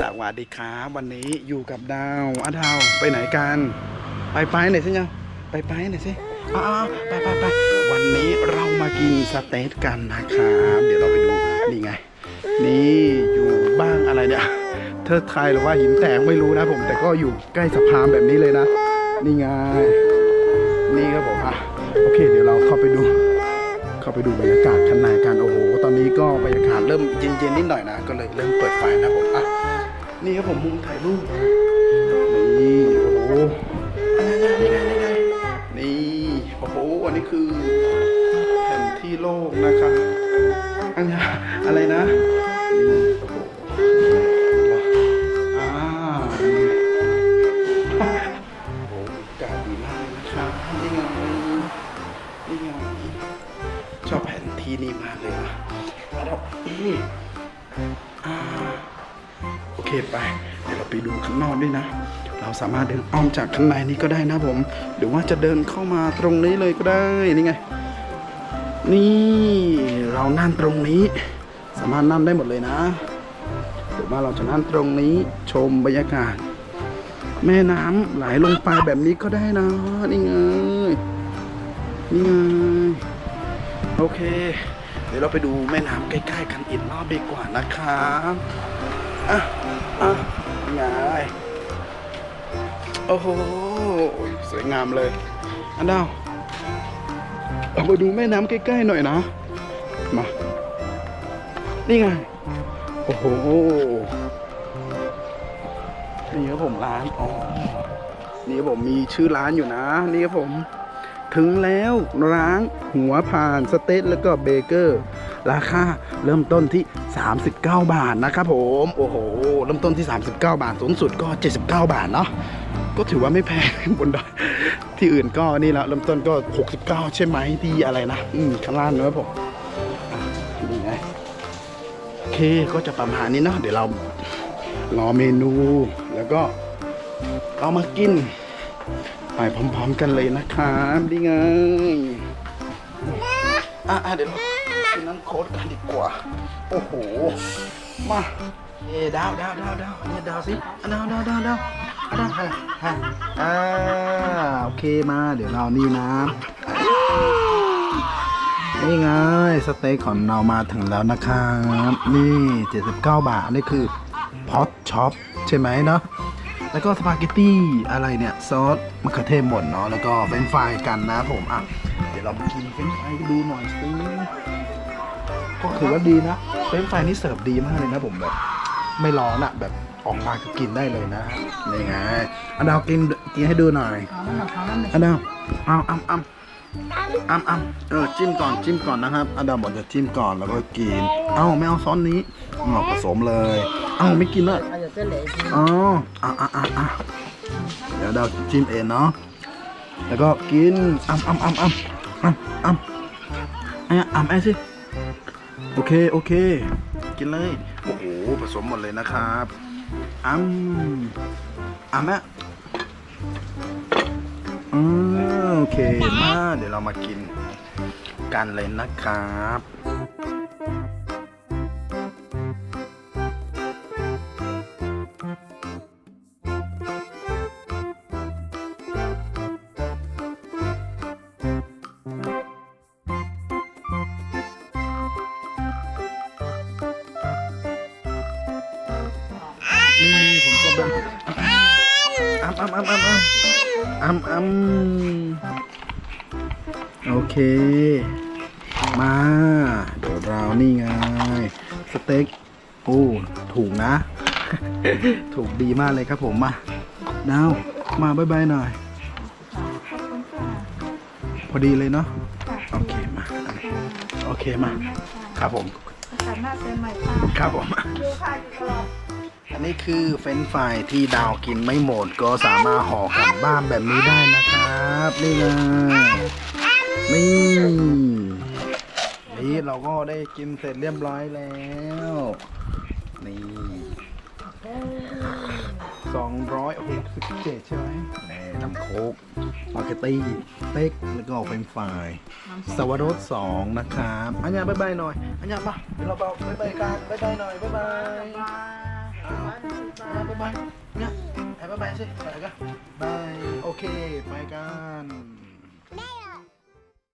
สวัสดีครับวันนี้อยู่กับดาวอาดาวไปไหนกัน ไปไปหน่อยสิยังไปไปหน่อยสิอ้าวไปไปไปวันนี้เรามากินสเต็กกันนะครับ เดี๋ยวเราไปดูนี่ไง นี่อยู่บ้างอะไรเนี่ยเทิดไทยหรือว่าหินแตกไม่รู้นะผม แต่ก็อยู่ใกล้สะพานแบบนี้เลยนะ นี่ไงนี่ครับผมอะโอเค เดี๋ยวเราเข้าไปดู เข้าไปดูบรรยากาศข้างในกันโอ้โหตอนนี้ก็บรรยากาศเริ่มเย็นๆนิดหน่อยนะ ก็เลยเริ่มเปิดไฟนะผมอะนี่ครับผมมุมถ่ายรูปนี่โอ้โหอะไรนะนี่ไงนี่ไงนี่โอ้โหอันนี้คือแผนที่โลกนะครับอันนี้อะไรนะนี่ นี่อ่าโอเคไป เดี๋ยวเราไปดูข้างนอกด้วยนะ เราสามารถเดินอ้อมจากข้างในนี้ก็ได้นะผม หรือว่าจะเดินเข้ามาตรงนี้เลยก็ได้ นี่ไง นี่เรานั่งตรงนี้ สามารถนั่งได้หมดเลยนะ หรือว่าเราจะนั่งตรงนี้ชมบรรยากาศ แม่น้ำไหลลงไปแบบนี้ก็ได้นะ นี่ไง นี่ไง โอเค เดี๋ยวเราไปดูแม่น้ำใกล้ๆกันอีกรอบดีกว่านะครับอะอะงไงโอ้โหสวยงามเลย อันดาวเอามาดูแม่น้ำใกล้ๆหน่อยนะ มา นี่ไง โอ้โห นี่ครับผมร้าน อ๋อ นี่ครับผมมีชื่อร้านอยู่นะ นี่ครับผม ถึงแล้วร้านหัวผ่านสเต็กแล้วก็เบเกอร์ ราคาเริ่มต้นที่ 39 บาทนะครับผมโอ้โหเริ่มต้นที่ 39 บาทสูงสุดก็ 79 บาทเนาะก็ถือว่าไม่แพงบนดอยที่อื่นก็นี่ละเริ่มต้นก็ 69 ใช่ไหมที่อะไรนะอืมข้างล่างนอะผมนี่ไงโอเคก็จะประมาณนี้เนาะเดี๋ยวเรารอเมนูแล้วก็เรามากิน ไปพร้อมๆกันเลยนะครับนี่ไงอะเดี๋ยวเรากินน้ำโค้ดกันดีกว่า โอ้โห มาเอ้ดาวดาวดาวดาวเนี่ยดาวสิดาวดาวดาวดาวอะดาวฮฮะอ่าโอเคมา เดี๋ยวเรานี่นะนี่ไงสเต็กของเรามาถึงแล้วนะครับ นี่ 79 บาท นี่คือพอตช็อปใช่ไหมเนาะ แล้วก็สปาเกตตี้อะไรเนี่ย ซอสมะเขือเทศหมดเนาะแล้วก็เฟรนฟรายกันนะผมอะเดี๋ยวเรากินเฟรนฟรายดูหน่อยสิก็ถือว่าดีนะเฟรนฟรายนี่เสิร์ฟดีมากเลยนะผมแบบ ไม่ร้อนอะแบบออกมาก็กินได้เลยนะนี่ไงอันดาวกินกินให้ดูหน่อยอันดาวเอาอ้ำอ้ำอ้ำอ้ำเออจิ้มก่อนจิ้มก่อนนะครับอันดาวบอกจะจิ้มก่อนแล้วก็กิน เอ้าไม่เอาซอสนี้เอาผสมเลย เอ้าไม่กินเลย ก็เหลืออ๋ออะอะอะอเดี๋ยวเราจิ้มเองเนาะ แล้วก็กินอ้ำอ้ำอ้ำอ้ำอ้ำอ้ำไอ้อ้ำไอ้สิ โอเค โอเค กินเลย โอ้โห ผสมหมดเลยนะครับอ้ำอ้ำแม่อืมโอเค มา เดี๋ยวเรามากินกันเลยนะครับ นี่ผมก็แบบอ้ำอ้ำอ้ำอ้ำอ้ำอ้ำอ้ำโอเค มา เดี๋ยวเรานี่ไง สเต็ก โอ้ ถูกนะ ถูกดีมากเลยครับผมมาดาวมาบายบายหน่อย พอดีเลยเนาะ โอเคมา โอเคมา ครับผม สามารถเป็นใหม่ค่ะครับผม ดูค่ะอยู่ตลอดอั นนี้คือเฟนฟรายที่ดาวกินไม่หมดก็สามารถห่อกลับบ้านแบบนี้ได้นะครับ นี่ไงนี่นี่เราก็ได้กินเสร็จเรียบร้อยแล้วนี่สองร้อยหกสิบเจ็ดใช่ไหมแน่น้ำโคกมาร์เก็ตตี้เต็กแล้วก็เฟรนช์ฟายสวรสสองนะครับ อันยาบายบายหน่อย อันยาปะเดี๋ยวเราไปบายบายกันบายบายหน่อยบายบาย bye. Nah, bye bye sih. Bye. Okay, bye kan.